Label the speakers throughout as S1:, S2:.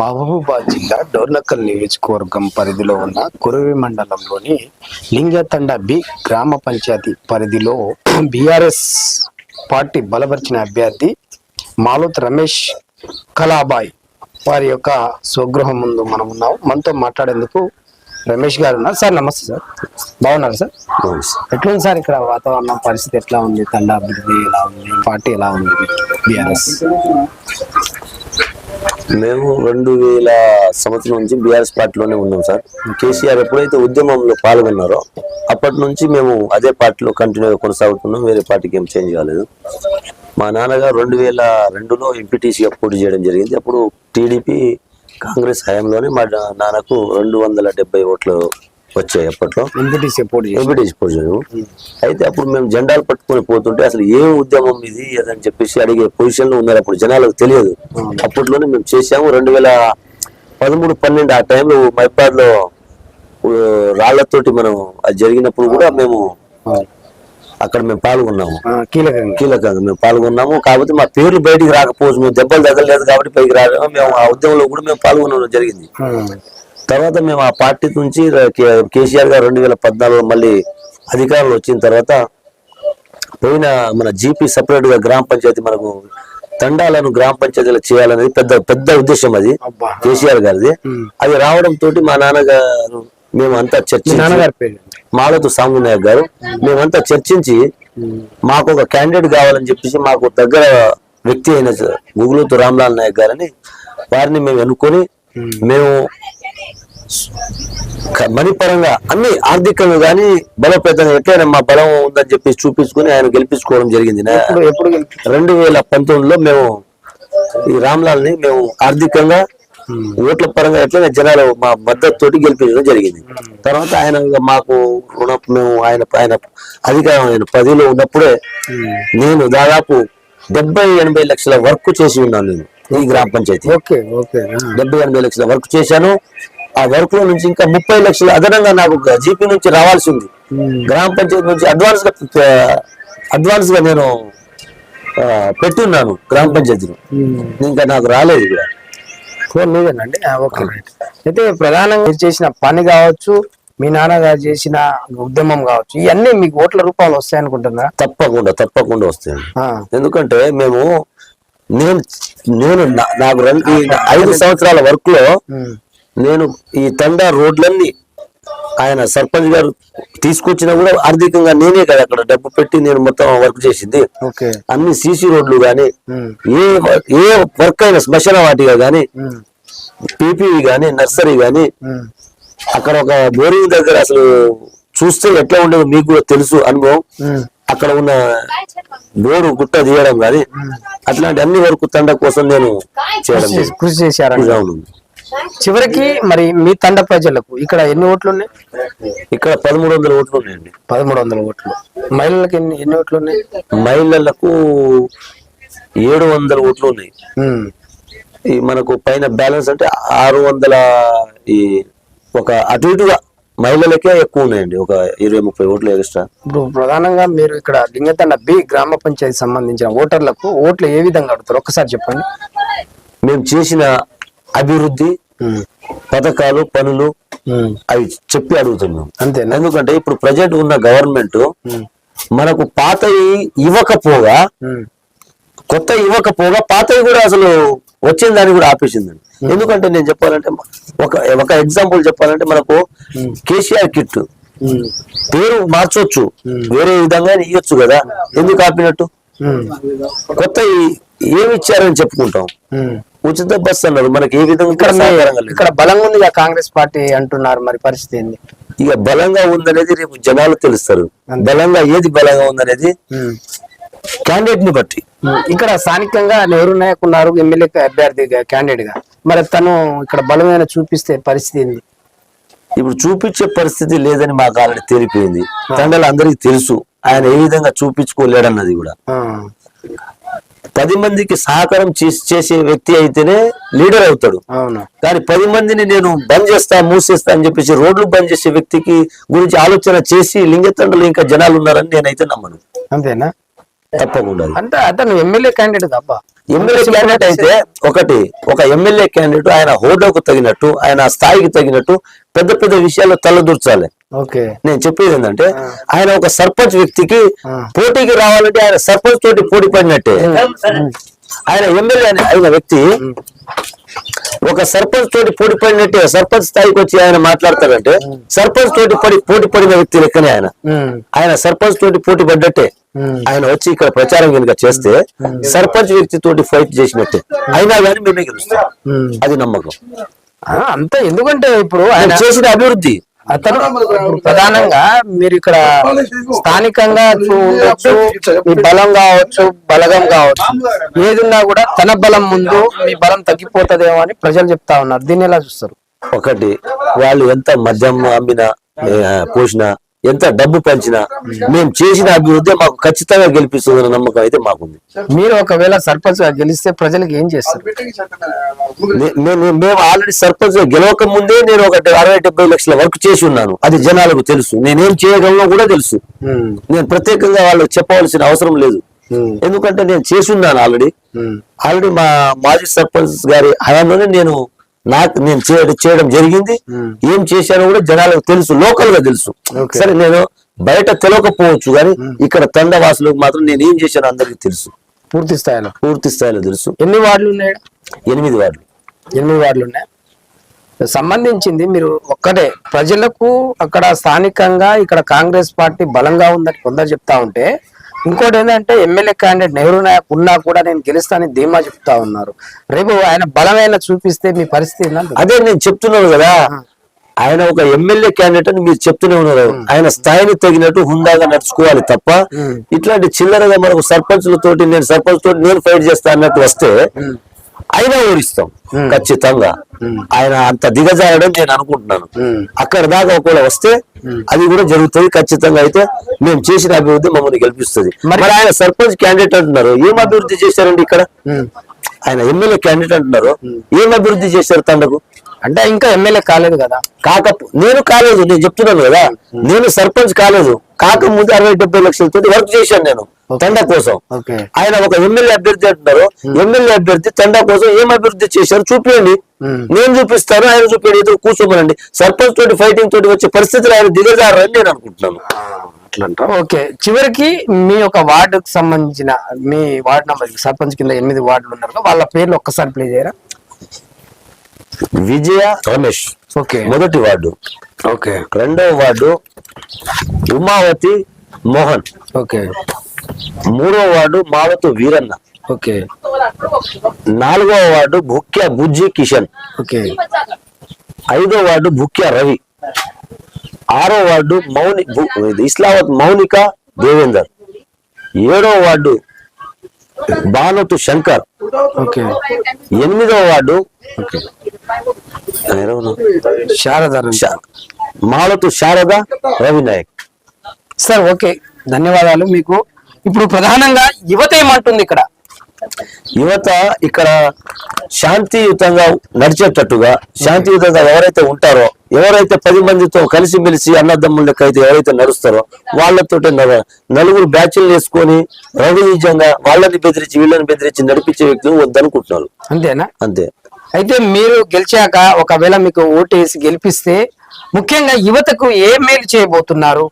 S1: మహబూబాబాద్ జిల్లా డోర్నకల్ నియోజకవర్గం పరిధిలో ఉన్న కురవి మండలంలోని లింగతండ బి గ్రామ పంచాయతీ పరిధిలో బీఆర్ఎస్ పార్టీ బలపరిచిన అభ్యర్థి మాలోత్ రమేష్ కలాబాయ్ వారి యొక్క స్వగృహం ముందు మనం ఉన్నాం. మనతో మాట్లాడేందుకు రమేష్ గారు ఉన్నారు. సార్ నమస్తే సార్. బాగున్నారు సార్. ఎట్లుంది సార్ ఇక్కడ వాతావరణం? పరిస్థితి ఎట్లా ఉంది? తండ అభివృద్ధి ఎలా ఉంది? పార్టీ ఎలా ఉంది? బీఆర్ఎస్.
S2: మేము రెండు వేల సంవత్సరం నుంచి బీఆర్ఎస్ పార్టీలోనే ఉన్నాం సార్. కేసీఆర్ ఎప్పుడైతే ఉద్యమంలో పాల్గొన్నారో అప్పటి నుంచి మేము అదే పార్టీలో కంటిన్యూగా కొనసాగుతున్నాం. వేరే పార్టీకి ఏం చేంజ్ కాలేదు. మా నాన్నగారు రెండు వేల రెండులో ఎంపీటీసీగా పోటీ చేయడం జరిగింది. అప్పుడు టీడీపీ కాంగ్రెస్ హయాంలోనే మా నాన్నకు రెండు వందల డెబ్బై ఓట్లు వచ్చాయి అప్పట్లో. అయితే అప్పుడు మేము జెండాలు పట్టుకొని పోతుంటే అసలు ఏం ఉద్యమం ఇది అదని చెప్పేసి అడిగే పొజిషన్లో ఉన్నారు. అప్పుడు జనాలకు తెలియదు. అప్పట్లోనే మేము చేసాము రెండు వేల పదమూడు పన్నెండు ఆ టైంలో మైపాడ్లో రాళ్ళతోటి మనం అది జరిగినప్పుడు కూడా మేము అక్కడ మేము పాల్గొన్నాము.
S1: కీలకంగా.
S2: కీలకంగా మేము పాల్గొన్నాము. కాకపోతే మా పేర్లు బయటికి రాకపోవచ్చు. మేము దెబ్బలు తగలలేదు కాబట్టి పైకి రావడం మేము ఆ ఉద్యమంలో కూడా మేము పాల్గొనడం జరిగింది. తర్వాత మేము ఆ పార్టీ నుంచి కేసీఆర్ గారు రెండు వేల పద్నాలుగులో మళ్ళీ అధికారంలో వచ్చిన తర్వాత పోయిన మన జీపీ సపరేట్గా గ్రామ పంచాయతీ మనకు తండాలను గ్రామ పంచాయతీలు చేయాలనేది పెద్ద పెద్ద ఉద్దేశం అది కేసీఆర్ గారిది. అది రావడం తోటి మా నాన్నగారు మేమంతా చర్చించి? మాలతు సాము నాయక్ గారు మేమంతా చర్చించి మాకు ఒక క్యాండిడేట్ కావాలని చెప్పేసి మాకు దగ్గర వ్యక్తి అయిన గుగులుతు రామ్లాల్ నాయక్ గారని వారిని మేము ఎన్నుకొని మేము మణిపరంగా అన్ని ఆర్థికంగా కానీ బలోపేతంగా ఎట్లయినా మా బలం ఉందని చెప్పి చూపించుకొని ఆయన గెలిపించుకోవడం జరిగింది. రెండు వేల పంతొమ్మిదిలో మేము ఈ రామ్లాల్ని మేము ఆర్థికంగా ఓట్ల పరంగా ఎట్లయినా జనాలు మా మద్దతు తోటి గెలిపించడం జరిగింది. తర్వాత ఆయన మాకు మేము ఆయన ఆయన అధికారం ఆయన పదవిలో ఉన్నప్పుడే. నేను దాదాపు డెబ్బై ఎనభై లక్షల వర్క్ చేసి ఉన్నాను నేను ఈ గ్రామ పంచాయతీ.
S1: Okay okay. ఆ,
S2: డెబ్బై ఎనభై లక్షల వర్క్ చేశాను. ఆ వర్క్లో నుంచి ఇంకా ముప్పై లక్షలు అదనంగా నాకు జీపీ నుంచి రావాల్సి ఉంది
S1: ఉమ్,
S2: గ్రామ పంచాయతీ నుంచి అడ్వాన్స్గా అడ్వాన్స్గా నేను పెట్టున్నాను గ్రామ పంచాయతీలో.
S1: ఉమ్.
S2: ఇంకా నాకు రాలేదు ఇక్కడ.
S1: ఫోన్ మీదేనండి ఓకే. అయితే ప్రధానంగా చేసిన పని కావచ్చు మీ నాన్నగారు చేసిన ఉద్యమం కావచ్చు ఇవన్నీ మీకు ఓట్ల రూపాయలు వస్తాయి అనుకుంటున్నా
S2: తప్పకుండా తప్పకుండా వస్తాయండి ఎందుకంటే మేము నేను నేను నాకు ఐదు సంవత్సరాల వర్క్లో నేను ఈ తండా రోడ్లన్నీ ఆయన సర్పంచ్ గారు తీసుకొచ్చినా కూడా ఆర్థికంగా నేనే కదా అక్కడ డబ్బు పెట్టి నేను మొత్తం వర్క్ చేసింది. అన్ని సీసీ రోడ్లు గాని ఏ ఏ వర్క్ అయినా శ్మశాన వాటిగా గాని పీపీవి గాని నర్సరీ గాని అక్కడ ఒక బోరింగ్ దగ్గర అసలు చూస్తే ఎట్లా ఉండేదో మీకు కూడా తెలుసు అనుభవం. అక్కడ ఉన్న బోరు గుట్ట తీయడం కానీ అట్లాంటి అన్ని వరకు తండ కోసం నేను చేయడం
S1: కృషి
S2: జరిగింది.
S1: చివరికి మరి మీ తండ ప్రజలకు ఇక్కడ ఎన్ని ఓట్లు ఉన్నాయి
S2: ఇక్కడ పదమూడు వందల ఓట్లు ఉన్నాయండి.
S1: పదమూడు వందల ఓట్లు. మహిళలకు ఎన్ని ఎన్ని ఓట్లు ఉన్నాయి?
S2: మహిళలకు ఏడు వందల ఓట్లు ఉన్నాయి. ఈ మనకు పైన బ్యాలెన్స్ అంటే ఆరు వందల ఈ ఒక అటు ఇటుగా మహిళలకే ఎక్కువ ఉన్నాయండి. ఒక ఇరవై ముప్పై ఓట్లు ఎక్స్ట్రా.
S1: ఇప్పుడు ప్రధానంగా మీరు ఇక్కడ లింగతండ బి గ్రామ పంచాయతీ సంబంధించిన ఓటర్లకు ఓట్లు ఏ విధంగా అడుగుతారు? ఒక్కసారి చెప్పండి.
S2: మేము చేసిన అభివృద్ధి పథకాలు పనులు అవి చెప్పి అడుగుతున్నాం.
S1: అంతేనా
S2: ఎందుకంటే ఇప్పుడు ప్రజెంట్ ఉన్న గవర్నమెంట్ మనకు పాతవి ఇవ్వకపోగా కొత్త ఇవ్వకపోగా పాతవి కూడా అసలు వచ్చిన దాన్ని కూడా ఆపేసిందండి. ఎందుకంటే నేను చెప్పాలంటే ఒక ఒక ఎగ్జాంపుల్ చెప్పాలంటే మనకు కేసీఆర్ కిట్ పేరు మార్చొచ్చు. వేరే విధంగా ఇవ్వచ్చు కదా. ఎందుకు ఆపినట్టు? కొత్త ఏమి ఇచ్చారని చెప్పుకుంటాం. ఉచిత బస్ అన్నారు మనకి ఏ విధంగా
S1: ఇక్కడ బలంగా ఉంది కాంగ్రెస్ పార్టీ అంటున్నారు మరి పరిస్థితి ఏంది?
S2: ఇక బలంగా ఉందనేది రేపు జనాలు తెలుస్తారు. బలంగా ఏది బలంగా ఉందనేది. క్యాండిడేట్ని బట్టి.
S1: ఇక్కడ స్థానికంగా నెహ్రూ నాయక్ ఉన్నారు ఎమ్మెల్యే అభ్యర్థి క్యాండిడేట్గా. మరి తను ఇక్కడ బలమైన చూపిస్తే పరిస్థితి ఏంది?
S2: ఇప్పుడు చూపించే పరిస్థితి లేదని మాకు ఆల్రెడీ తేలిపోయింది. తండ్రులు అందరికీ తెలుసు. ఆయన ఏ విధంగా చూపించుకోలేడన్నది కూడా. పది మందికి సహకారం చేసి- వ్యక్తి అయితేనే లీడర్ అవుతాడు.
S1: అవును.
S2: కానీ పది మందిని నేను బంద్ చేస్తా మూసేస్తా అని చెప్పేసి రోడ్లు బంద్ చేసే వ్యక్తికి గురించి ఆలోచన చేసి లింగతండ్రులు ఇంకా జనాలు ఉన్నారని నేనైతే నమ్మను.
S1: అంతేనా?
S2: తప్పకుండా.
S1: అంటే అతను ఎమ్మెల్యే క్యాండిడేట్ అబ్బా.
S2: ఎమ్మెల్యే క్యాండిడేట్ అయితే ఒకటి ఒక ఎమ్మెల్యే క్యాండిడేట్ ఆయన హోదాకు తగినట్టు ఆయన స్థాయికి తగినట్టు పెద్ద పెద్ద విషయాల్లో తలదూర్చాలి. నేను చెప్పేది ఏంటంటే ఆయన ఒక సర్పంచ్ వ్యక్తికి. పోటీకి రావాలంటే ఆయన సర్పంచ్ తోటి పోటీ పడినట్టే. ఆయన ఎమ్మెల్యే అనే అయిన వ్యక్తి ఒక సర్పంచ్ తోటి పోటీ పడినట్టే సర్పంచ్ స్థాయికి వచ్చి ఆయన మాట్లాడతారంటే సర్పంచ్ తోటి పడి పోటీ పడిన వ్యక్తి లెక్కనే ఆయన. ఆయన సర్పంచ్ తోటి పోటీ పడ్డట్టే. ఆయన వచ్చి ఇక్కడ ప్రచారం కనుక చేస్తే సర్పంచ్ వ్యక్తి తోటి ఫైట్ చేసినట్టే. అయినా కానీ మేమే గెలుస్తాం. అది నమ్మకం.
S1: అంతే ఎందుకంటే ఇప్పుడు ఆయన
S2: ఆయన చేసిన అభివృద్ధి.
S1: అతను ఇప్పుడు ప్రధానంగా మీరు ఇక్కడ స్థానికంగా ఉండొచ్చు మీ బలం కావచ్చు బలగం కావచ్చు. ఏదున్నా కూడా తన బలం ముందు మీ బలం తగ్గిపోతుందేమో అని ప్రజలు చెప్తా ఉన్నారు. దీన్ని ఎలా చూస్తారు?
S2: ఒకటి వాళ్ళు ఎంత మద్యం అమ్మినా పోసినా ఎంత డబ్బు పంచినా మేము చేసిన అభివృద్ధి మాకు ఖచ్చితంగా గెలిపిస్తుందన్న నమ్మకం అయితే మాకుంది.
S1: మీరు ఒకవేళ సర్పంచ్గా గెలిస్తే ప్రజలకు ఏం చేస్తారు?
S2: మేము ఆల్రెడీ సర్పంచ్గా గెలవక ముందే నేను ఒకటి అరవై డెబ్బై లక్షల వర్క్ చేసి ఉన్నాను. అది జనాలకు తెలుసు. నేనేం చేయగలను కూడా తెలుసు. నేను ప్రత్యేకంగా వాళ్ళకి చెప్పవలసిన అవసరం లేదు. ఎందుకంటే నేను చేసి ఉన్నాను ఆల్రెడీ. ఆల్రెడీ మా మాజీ సర్పంచ్ గారి హయాంలోనే నేను నాకు నేను చేయడం జరిగింది. ఏం చేశానో కూడా జనాలకు తెలుసు లోకల్గా తెలుసు. సరే నేను బయట తెలియకపోవచ్చు కానీ ఇక్కడ తండవాసులకు మాత్రం నేను ఏం చేశానో అందరికీ తెలుసు.
S1: పూర్తి స్థాయిలో?
S2: పూర్తి స్థాయిలో తెలుసు.
S1: ఎన్ని వార్డులు ఉన్నాయి?
S2: ఎనిమిది వార్డులు.
S1: ఎనిమిది వార్డులు ఉన్నాయి. సంబంధించింది మీరు ఒక్కటే. ప్రజలకు అక్కడ స్థానికంగా ఇక్కడ కాంగ్రెస్ పార్టీ బలంగా ఉందని కొందరు చెప్తా ఉంటే ఇంకోటి ఏంటంటే ఎమ్మెల్యే క్యాండిడేట్ నెహ్రూ నాయక్ ఉన్నా కూడా నేను గెలుస్తానని ధీమా చెప్తా ఉన్నారు. రేపు ఆయన బలమైన చూపిస్తే మీ పరిస్థితి
S2: అదే నేను చెప్తున్నాను కదా. ఆయన ఒక ఎమ్మెల్యే క్యాండిడేట్ అని మీరు చెప్తూనే ఉన్నారు. ఆయన స్థాయిని తగినట్టు హుందాగా నడుచుకోవాలి తప్ప ఇట్లాంటి చిల్లరగా మనకు సర్పంచులతోటి నేను సర్పంచ్ తోటి నేను ఫైట్ చేస్తా అన్నట్టు వస్తే అయినా ఓడిస్తాం ఖచ్చితంగా. ఆయన అంత దిగజారడం నేను అనుకుంటున్నాను. అక్కడ దాకా ఒకవేళ వస్తే అది కూడా జరుగుతుంది ఖచ్చితంగా అయితే మేము చేసిన అభివృద్ధి మమ్మల్ని గెలిపిస్తుంది. మరి ఆయన సర్పంచ్ క్యాండిడేట్ అంటున్నారు. ఏం అభివృద్ధి చేశారండి ఇక్కడ? ఆయన ఎమ్మెల్యే క్యాండిడేట్ అంటున్నారు. ఏం అభివృద్ధి చేశారు తండకు
S1: అంటే ఇంకా ఎమ్మెల్యే కాలేదు కదా.
S2: కాక నేను కాలేదు నేను చెప్తున్నాను కదా. నేను సర్పంచ్ కాలేదు. కాకముందు అరవై డెబ్బై లక్షలతో వర్క్ చేశాను నేను. తండ కోసం. ఆయన ఒక ఎమ్మెల్యే అభ్యర్థి అంటున్నారు. ఎమ్మెల్యే అభ్యర్థి తండా కోసం ఏం అభివృద్ధి చేశారు చూపించండి నేను చూపిస్తాను ఆయన చూపించండి ఇద్దరు కూర్చోమనండి. సర్పంచ్ తోటి ఫైటింగ్ తోటి వచ్చే పరిస్థితులు ఆయన దిగజారని నేను అనుకుంటున్నాను.
S1: అట్లంటా? ఓకే చివరికి మీ యొక్క వార్డుకు సంబంధించిన మీ వార్డు నంబర్ సర్పంచ్ కింద ఎనిమిది వార్డులు ఉన్నారు వాళ్ళ పేర్లు ఒక్కసారి ప్లే చేయరా?
S2: విజయ రమేష్.
S1: ఓకే
S2: మొదటి వార్డు.
S1: ఓకే
S2: రెండవ వార్డు ఉమావతి మోహన్.
S1: ఓకే
S2: మూడవ వార్డు మావతు వీరన్న.
S1: ఓకే.
S2: నాలుగవ వార్డు భుక్య బుజ్జి కిషన్.
S1: ఓకే.
S2: ఐదో వార్డు భుక్య రవి. ఆరో వార్డు మౌని ఇస్లావత్ మౌనిక దేవేందర్. ఏడో వార్డు బానోతు శంకర్.
S1: ఓకే.
S2: ఎనిమిదవ ward?
S1: Sharada
S2: Malathu Sharada Ravi. Nayak
S1: sir okay. ధన్యవాదాలు మీకు. ఇప్పుడు ప్రధానంగా యువత ఏమంటుంది ఇక్కడ?
S2: యువత ఇక్కడ శాంతియుతంగా నడిచేటట్టుగా శాంతియుతంగా ఎవరైతే ఉంటారో ఎవరైతే పది మందితో కలిసిమెలిసి అన్నదమ్ముల లెక్క అయితే ఎవరైతే నడుస్తారో వాళ్ళతో నలుగురు బ్యాచ్లు వేసుకొని రఘునిజంగా వాళ్ళని బెదిరించి వీళ్ళని బెదిరించి నడిపించే వ్యక్తులు వద్దనుకుంటున్నారు.
S1: అంతేనా?
S2: అంతే.
S1: అయితే మీరు గెలిచాక ఒకవేళ మీకు ఓటేసి గెలిపిస్తే ముఖ్యంగా యువతకు ఏ మేలు చేయబోతున్నారు?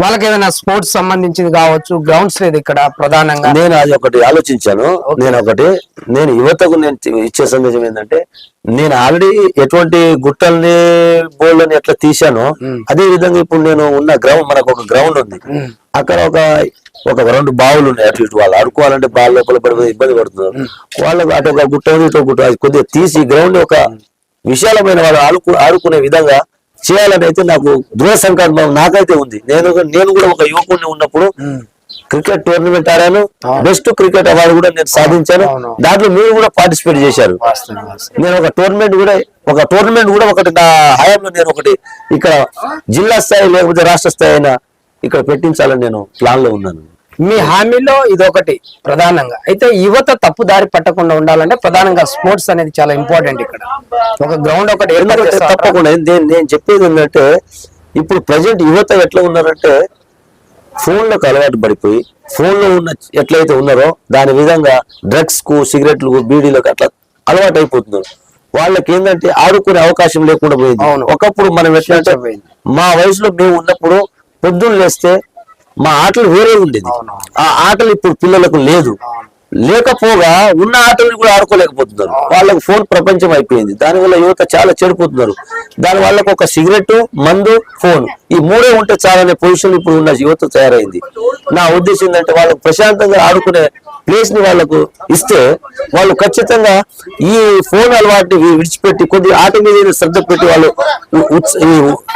S1: వాళ్ళకి ఏదైనా స్పోర్ట్స్ సంబంధించింది కావచ్చు గ్రౌండ్స్ లేదు ఇక్కడ ప్రధానంగా.
S2: నేను అది ఒకటి ఆలోచించాను. నేను ఒకటి నేను యువతకు నేను ఇచ్చే సందేశం ఏంటంటే నేను ఆల్రెడీ ఎటువంటి గుట్టల్ని బోల్డ్ని ఎట్లా తీశానో అదే విధంగా ఇప్పుడు నేను ఉన్న గ్రౌండ్ మనకు ఒక గ్రౌండ్ ఉంది. అక్కడ ఒక ఒక రెండు బావులు ఉన్నాయి అటు ఇటు వాళ్ళు. ఆడుకోవాలంటే బాల్ లోపల పడిపోయి ఇబ్బంది పడుతున్నారు. వాళ్ళకు అటు ఒక గుట్ట ఉంది ఇటు ఒక గుట్ట కొద్దిగా తీసి గ్రౌండ్ ఒక విశాలమైన వాళ్ళు ఆడుకు ఆడుకునే విధంగా చేయాలని అయితే నాకు దృఢ సంకల్పం నాకైతే ఉంది. నేను నేను కూడా ఒక యువకుడిని ఉన్నప్పుడు క్రికెట్ టోర్నమెంట్ ఆడాను. బెస్ట్ క్రికెట్ అవార్డు కూడా నేను సాధించాను. దాంట్లో మీరు కూడా పార్టిసిపేట్ చేశారు. నేను ఒక టోర్నమెంట్ కూడా ఒక టోర్నమెంట్ కూడా ఒకటి నా హయాంలో నేను ఒకటి ఇక్కడ జిల్లా స్థాయి లేకపోతే రాష్ట్ర స్థాయి అయినా ఇక్కడ పెట్టించాలని నేను ప్లాన్లో ఉన్నాను.
S1: మీ హామీలో ఇదొకటి ప్రధానంగా అయితే యువత తప్పు దారి పట్టకుండా ఉండాలంటే ప్రధానంగా స్పోర్ట్స్ అనేది చాలా ఇంపార్టెంట్ ఇక్కడ ఒక గ్రౌండ్ ఒకటి?
S2: తప్పకుండా నేను చెప్పేది ఏంటంటే ఇప్పుడు ప్రజెంట్ యువత ఎట్లా ఉన్నారంటే ఫోన్లకు అలవాటు పడిపోయి ఫోన్లో ఉన్న ఎట్లయితే ఉన్నారో దాని విధంగా డ్రగ్స్కు సిగరెట్లు బీడీలకు అట్లా అలవాటు అయిపోతున్నారు వాళ్ళకి ఏంటంటే ఆడుకునే అవకాశం లేకుండా పోయింది. ఒకప్పుడు మనం ఎట్లా. మా వయసులో మేము ఉన్నప్పుడు పొద్దున్న లేస్తే మా ఆటలు వేరే ఉండేది. ఆ ఆటలు ఇప్పుడు పిల్లలకు లేదు. లేకపోగా ఉన్న ఆటలు కూడా ఆడుకోలేకపోతున్నారు. వాళ్ళకు ఫోన్ ప్రపంచం అయిపోయింది. దానివల్ల యువత చాలా చెడిపోతున్నారు. దాని వాళ్ళకు ఒక సిగరెట్ మందు ఫోన్ ఈ మూడే ఉంటే చాలనే పొజిషన్ ఇప్పుడు ఉన్న యువత తయారైంది. నా ఉద్దేశం ఏంటంటే వాళ్ళకు ప్రశాంతంగా ఆడుకునే ప్లేస్ని వాళ్ళకు ఇస్తే వాళ్ళు ఖచ్చితంగా ఈ ఫోన్ అలవాటుని వి- విడిచిపెట్టి కొద్ది ఆట మీద శ్రద్ధ పెట్టి వాళ్ళు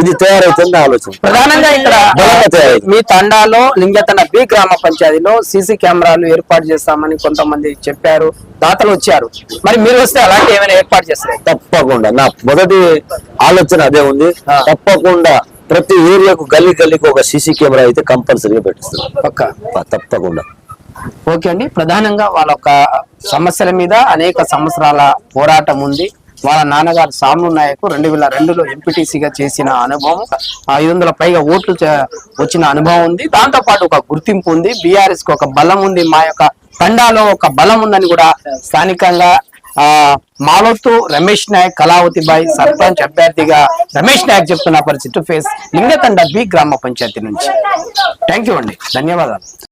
S2: ఇది తయారైతుంది నా ఆలోచన.
S1: ప్రధానంగా ఇక్కడ మీ తండాలో లింగతండ బి గ్రామ పంచాయతీలో సీసీ కెమెరాలు ఏర్పాటు చేస్తామని కొంతమంది చెప్పారు దాతలు వచ్చారు. మరి మీరు వస్తే అలాంటి ఏమైనా ఏర్పాటు చేస్తారు?
S2: తప్పకుండా. నా మొదటి ఆలోచన అదే ఉంది. తప్పకుండా ప్రతి ఏరియాకు గల్లీ గల్లీకి ఒక సీసీ కెమెరా అయితే కంపల్సరీగా పెట్టిస్తున్నాం
S1: పక్క?
S2: తప్పకుండా.
S1: ఓకే అండి. ప్రధానంగా వాళ్ళ ఒక సమస్యల మీద అనేక సంవత్సరాల పోరాటం ఉంది. వాళ్ళ నాన్నగారు సాము నాయకు రెండు వేల రెండులో ఎంపీటీసీగా చేసిన అనుభవం ఐదు వందల పైగా ఓట్లు వచ్చిన అనుభవం ఉంది. దాంతో పాటు ఒక గుర్తింపు ఉంది. బీఆర్ఎస్కు ఒక బలం ఉంది. మా యొక్క తండాలో ఒక బలం ఉందని కూడా స్థానికంగా ఆ మాలోతు రమేష్ నాయక్ కళావతి బాయ్ సర్పంచ్ అభ్యర్థిగా రమేష్ నాయక్ చెప్తున్న పరిస్థితి ఫేస్ లింగతండ బి గ్రామ పంచాయతీ నుంచి. థ్యాంక్ యూ అండి. ధన్యవాదాలు.